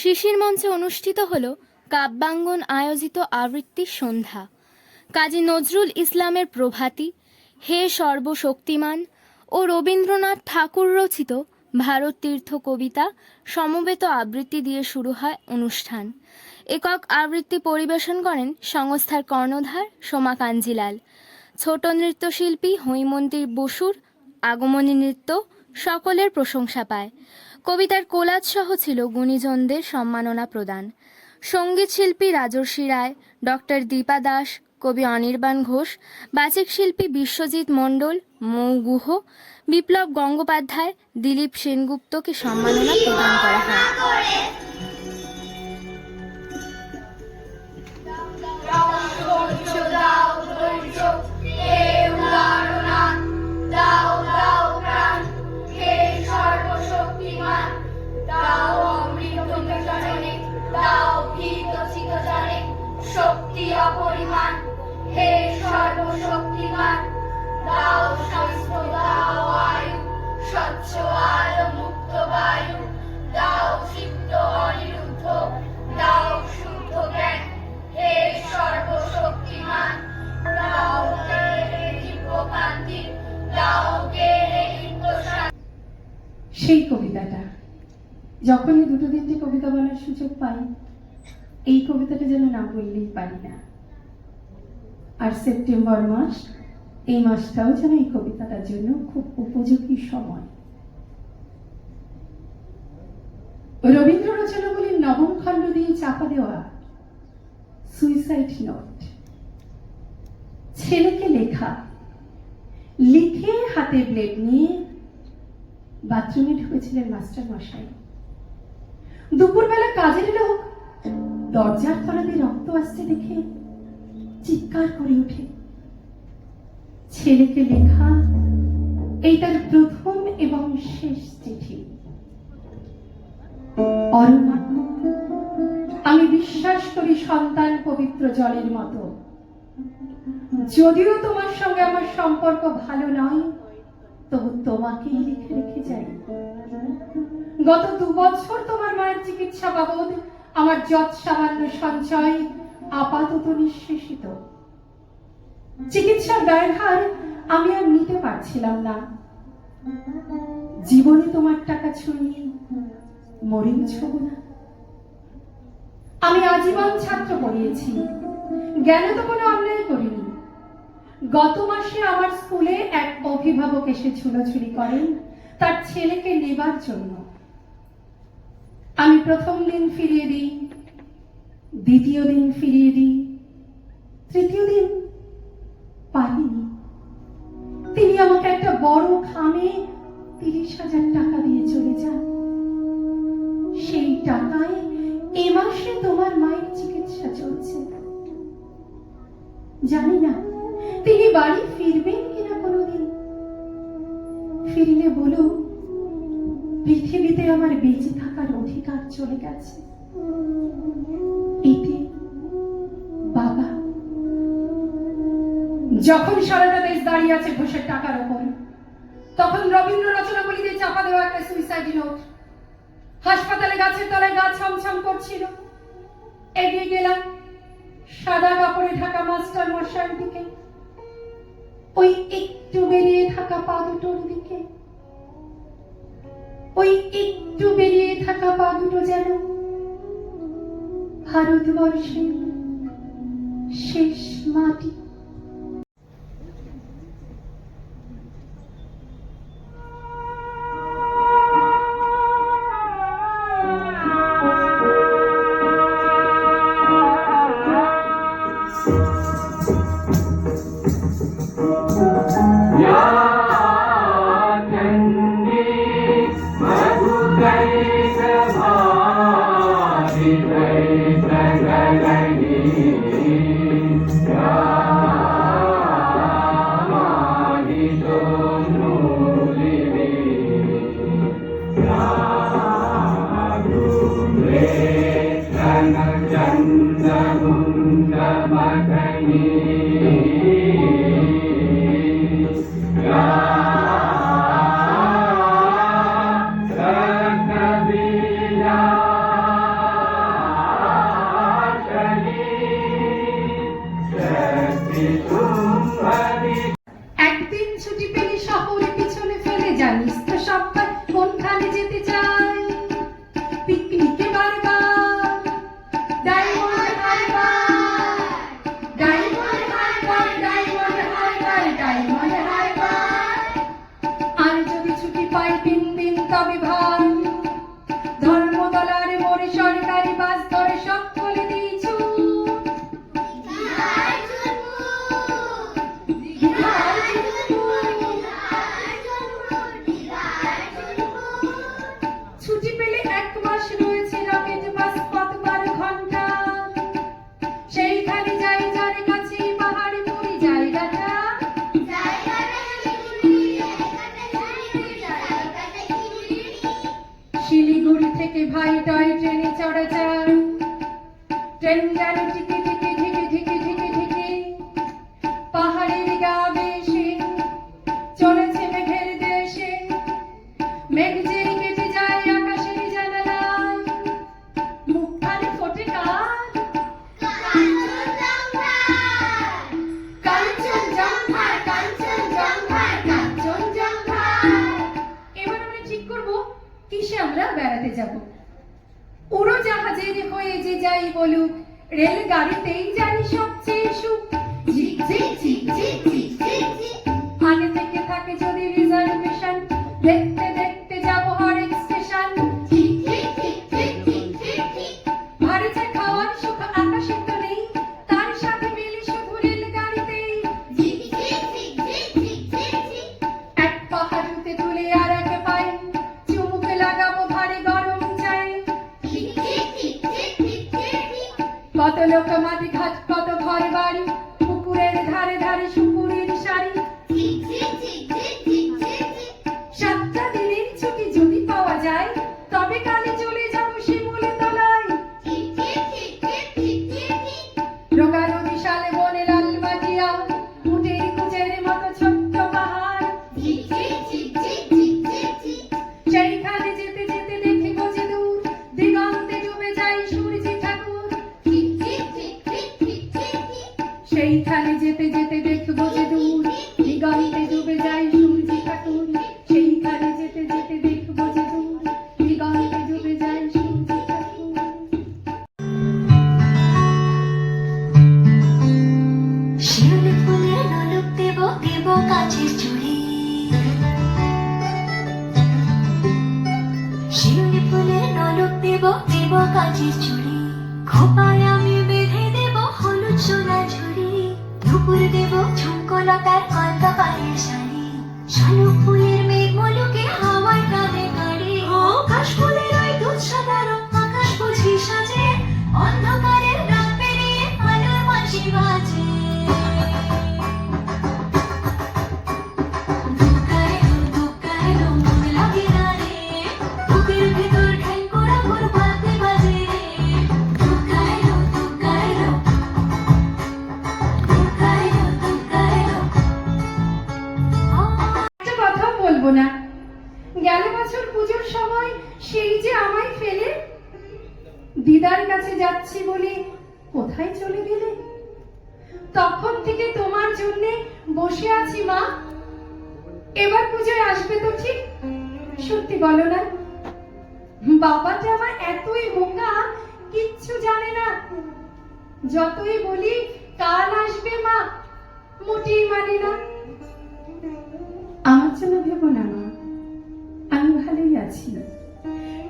শিশির মঞ্চে অনুষ্ঠিত হল কাব্যাঙ্গন আয়োজিত আবৃত্তি সন্ধ্যা। কাজী নজরুল ইসলামের প্রভাতী, হে সর্বশক্তিমান ও রবীন্দ্রনাথ ঠাকুর রচিত ভারত তীর্থ কবিতা সমবেত আবৃত্তি দিয়ে শুরু হয় অনুষ্ঠান। একক আবৃত্তি পরিবেশন করেন সংস্থার কর্ণধার সোমা কাঞ্জিলাল ছোট নৃত্যশিল্পী হৈমন্তীর বসুর আগমনী নৃত্য সকলের প্রশংসা পায়। কবিতার কোলাজ সহ ছিল গুণীজনদের সম্মাননা প্রদান। সংগীত শিল্পী রাজর্ষি রায়, ডক্টর দীপা দাস, কবি অনির্বাণ ঘোষ, বাচিক শিল্পী বিশ্বজিৎ মণ্ডল, মৌ গুহ, বিপ্লব গঙ্গোপাধ্যায়, দিলীপ সেনগুপ্তকে সম্মাননা প্রদান করা হয়। সেই কবিতাটা। যখনই দুটো তিনটে কবিতা বলার সুযোগ পাই, এই কবিতাটা যেন না বললেই পারি না। আর সেপ্টেম্বর মাস, এই মাসটাও যেন এই কবিতাটার জন্য খুব উপযোগী সময়। রবীন্দ্র রচনাগুলির নবম খণ্ড দিয়ে চাপা দেওয়া সুইসাইড নোট ছেলেকে লেখা, লিখে হাতে ব্লেড নিয়ে বাথরুমে ঢুকেছিলেন মাস্টার মশাই। দুপুরবেলা কাজের লোক দরজার তলা দিয়ে রক্ত আসছে দেখে চিৎকার করে ওঠে। ছেলেকে লেখা এই তার প্রথম এবং শেষ চিঠি। আমি বিশ্বাস করি সন্তান পবিত্র জলের মতো। যদিও তোমার সঙ্গে আমার সম্পর্ক ভালো নয় তবু তোমাকেই লিখে রেখে যাই। গত দু বছর তোমার মায়ের চিকিৎসা বাবদ আমার যৎ সামান্য সঞ্চয় আপাতত নিঃশেষিত। চিকিৎসার ব্যয়ভার আমি আর নিতে পারছিলাম না। জীবনে তোমার টাকা ছুঁয়ে মরেও ছোব না আমি আজীবন ছাত্র পড়িয়েছি। জ্ঞানে তো কোনো অন্যায় করিনি। গত মাসে আমার স্কুলে এক অভিভাবক এসে ছুনোছুনি করেন। তার ছেলেকে নেবার জন্য। আমি প্রথম দিন ফিরিয়ে দিই, দ্বিতীয় দিন ফিরিয়ে দিই, তৃতীয় দিন পারিনি তিনি আমাকে একটা বড় খামে তিরিশ হাজার টাকা দিয়ে চলে যান। সেই টাকায় এ মাসে তোমার মায়ের চিকিৎসা চলছে। জানি না তিনি বাড়ি ফিরবেন কিনা কোনোদিন? ফিরলে বলো পৃথিবীতে আমার বেঁচে থাকার অধিকার চলে গেছে। এতে বাবা, যখন সারাটা দেশ দাঁড়িয়ে আছে ঘোষের টাকার ওপর, তখন রবীন্দ্র রচনাবলীতে চাপা দেওয়া একটা সুইসাইড নোট হাসপাতালে গাছের তলায় গা ছমছম করছিল। এগিয়ে গেলাম সাদা কাপড়ে ঢাকা মাস্টার মশাইয়ের দিকে ওই একটু বেরিয়ে থাকা পা দুটোর দিকে। ওই একটু বেরিয়ে থাকা পা দুটো যেন ভারতবর্ষের শেষ মাটি। ভাই টয় ট্রেনে চড়া যায় ট্রেন গাড়িটি বলুক রেলগাড়িতেই জানি সবচেয়ে দিদার কাছে যাচ্ছি বলে কোথায় চলে গেলে? তখন থেকে তোমার জন্য বসে আছি মা। এবার পুজোয় আসবে তো ঠিক? সত্যি বলো না। বাবাটা আমার এতই বোকা, কিচ্ছু জানে না। যতই বলি, কাল আসবে মা, মোটেই মানে না। আমার জন্য ভেবো না মা। আমি ভালোই আছি।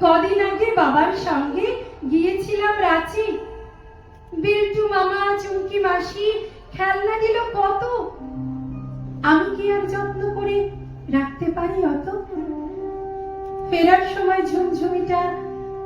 কদিন আগে বাবার সঙ্গে গিয়েছিলাম রাঁচি। বিল্টু মামা, চুমকি মাসি, খেলনা দিল কত? আমি কি আর যত্ন করে রাখতে পারি অত? ফেরার সময় ঝুমঝুমিটা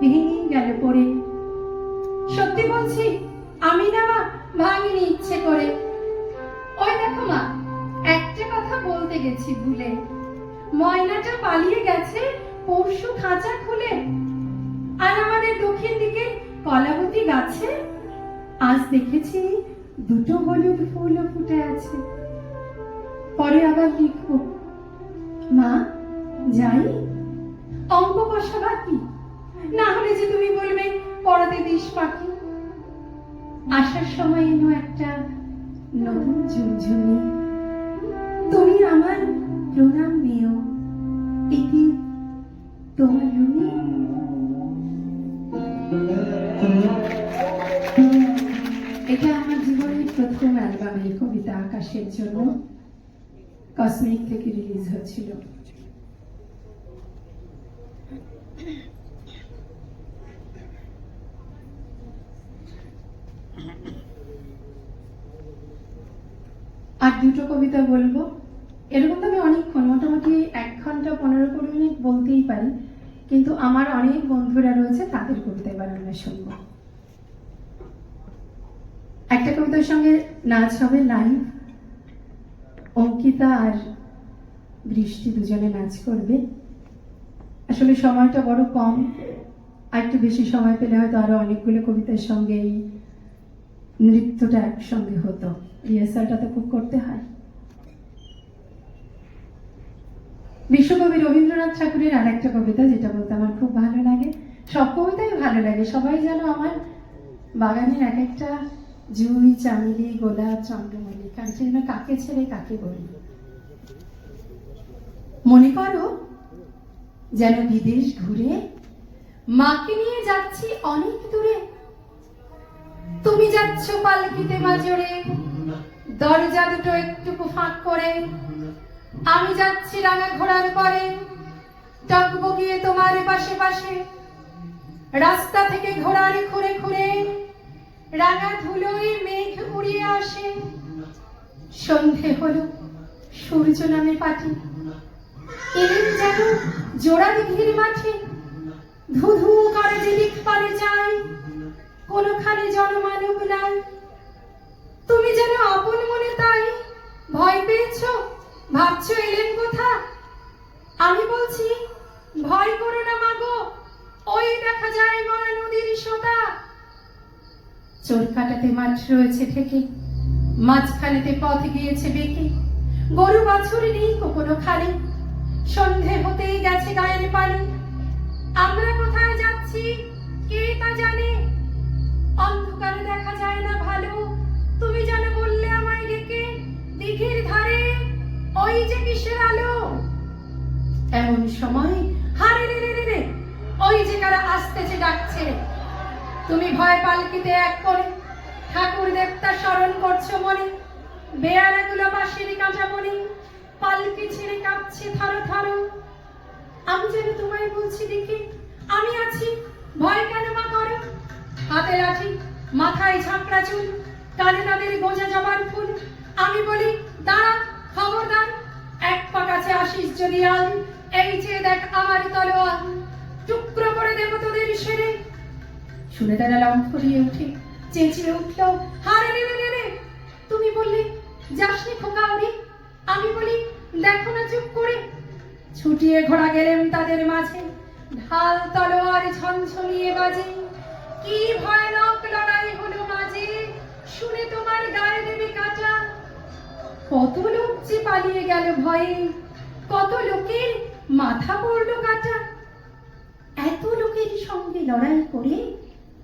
ভেঙে গেল পড়ে। সত্যি বলছি, আমি না মা, ভাঙিনি ইচ্ছে করে। ওই দেখো মা, একটা কথা বলতে গেছি ভুলে। ময়নাটা পালিয়ে গেছে, পরশু খাঁচা খুলে আর দক্ষিণ দিকে কলাবতী গাছে, আজ দেখেছি দুটো হলুদ ফুলও ফুটে আছে। পরে আবার লিখব, মা, যাই। অঙ্ক কষা বাকি। না হলে যে তুমি বলবে, পড়াতে দিস পাখি আসার সময় এনো একটা নতুন ঝুমঝুমি তুমি আমার প্রণাম নিও, এটি তোমার রুমে। এটা আমার জীবনের প্রথম অ্যালবামের কবিতা আকাশের জন্য কসমিক থেকে রিলিজ হচ্ছিল আর দুটো কবিতা বলব? এরকম তো আমি অনেকক্ষণ মোটামুটি এক ঘণ্টা, পনেরো কুড়ি মিনিট বলতেই পারি। কিন্তু আমার অনেক বন্ধুরা রয়েছে, তাদের কবিতা এবার আমরা শুনব। একটা কবিতার সঙ্গে নাচ হবে লাইভ অঙ্কিতা আর বৃষ্টি দুজনে নাচ করবে। আসলে সময়টা বড় কম। একটু বেশি সময় পেলে হয়তো আরও অনেকগুলো কবিতার সঙ্গে এই নৃত্যটা একসঙ্গে হতো। রিহার্সালটা তো খুব করতে হয়। বিশ্বকবি রবীন্দ্রনাথ ঠাকুরের আর একটা কবিতা, যেটা বলতে আমার খুব ভালো লাগে। সব কবিতাই ভালো লাগে। সবাই যেন আমার বাগানের এক একটা জুই চামেলি গোলাপ, চন্দ্রমল্লিক যেন কাকে ছেড়ে কাকে বলি। মনে করো যেন বিদেশ ঘুরে মাকে নিয়ে যাচ্ছি অনেক দূরে। তুমি যাচ্ছ পালকিতে মাজরে, দরজা দুটো একটুকু ফাঁক করে। আমি যাচ্ছি রাঙা ঘোড়ার পরে টকবগিয়ে তোমার পাশে পাশে। রাস্তা থেকে ঘোড়ার খুঁড়ে খুঁড়ে রাঙা ধুলোয় মেঘ উড়িয়ে আসে। সন্ধে হলো, সূর্য নামে পাঠি এলেন যেন জোড়া দিঘির মাঠে। ধু করে যে দিক পারে যায়, কোনোখানে জনমানব নাই। তুমি যেন আপন মনে তাই ভয় পেয়েছ, ভাবছ এলেন কোথা আমি বলছি, ভয় করো না মাগো ওই দেখা যায় মরা নদীর সোতা। চোর কাটাতে মাঠ রয়েছে থেকে মাঝখানেতে পথ গিয়েছে বেঁকে। গরু বাছুর নেই কোনো খালি। সন্ধে হতেই গেছে গায়ের পানি। আমরা কোথায় যাচ্ছি? কে তা জানে? অন্ধকারে দেখা যায় না ভালো। তুমি যেন বললে আমায় ডেকে দিঘির ধারে। ওই যে কিসের আলো? এমন সময় হারে রে রে রে, ওই যে কারা আসতেছে, ডাকছে। তুমি ভয় পালকিতে এক করে। ঠাকুর দেবতা স্মরণ করছ মনে। বেয়ারাগুলো বাঁশির কাঁচা মনে। পালকি ছেড়ে কাঁপছে থরো থরো। আমি যেন তোমায় বলছি দেখি, আমি আছি। ভয় কেন মা করো? হাতে লাঠি মাথায় ঝাঁকড়া চুল। কানে তাদের গোজা জবার ফুল। আমি বলি, দাঁড়া, খবরদার। এক পা কাছে আসিস যদি আল, এই যে দেখ আমার তলোয়ার। টুকরো করে দেব তোদের সেরে। শুনে তারা দিয়ে উঠে চেঁচিয়ে উঠল, হারে রে রে রে তুমি বললে যাসনি খোকা ওরে আমি বলি দেখো না চুপ করে। ছুটিয়ে ঘোড়া গেলেন তাদের মাঝে, ঢাল তলোয়ার ঝনঝনিয়ে বাজে। কি ভয়ানক লড়াই হলো মাঝে, শুনে তোমার গায়ে দেবে কাটা কত লোক যে পালিয়ে গেল ভয়ে, কত লোকের মাথা পড়ল কাটা এত লোকের সঙ্গে লড়াই করে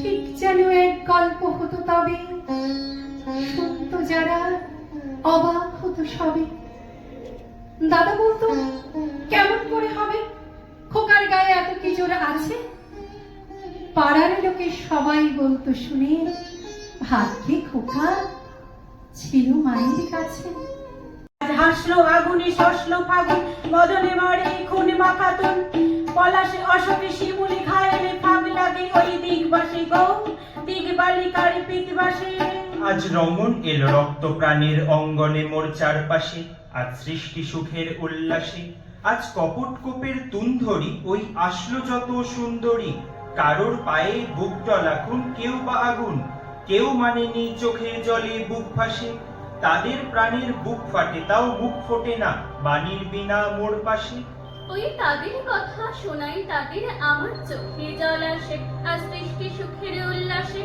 ঠিক যেন এক গল্প হতো তবে। শুনতো যারা অবাক হতো সবে। দাদা বলতো, কেমন করে হবে? খোকার গায়ে এত কি আছে? পাড়ার লোকে সবাই বলতো, শুনে ভাগ্যে খোকা ছিল মায়ের কাছে। হাসলো আগুনে, শসলো ফাগুন, মদনে মারে খুন মাখাতুন পলাশে অশোকে শিমুলি ঘায়লে ফাগ লাগে ওই দিক বাসে গো দিক বালিকার পিত বাসে আজ রমণ এলো রক্ত প্রাণের অঙ্গনে মোর চারপাশে, আজ সৃষ্টি সুখের উল্লাসে, আজ কপট কোপের তুন্ধরি ওই আসলো যত সুন্দরী। কারোর পায়ে বুক টলাখুন কেউ বা আগুন, কেউ মানেনি চোখের জলে বুক ফাঁসে তাদের প্রাণের বুক ফাটে, তাও মুখ ফোটে না, বাণীর বিনা মোর পাশে। ওই তাদের কথা শোনাই তাদের আমার চোখে জল আসে। আজ বৃষ্টি সুখের উল্লাসে,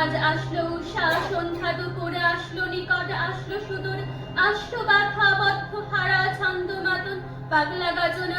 আজ আসলো উষা, সন্ধ্যা দুপুরে আসলো নিকট, আসলো সুদূর, আসলো বাধা বদ্ধ, হারা ছন্দ মাতন পাগলা গাজনে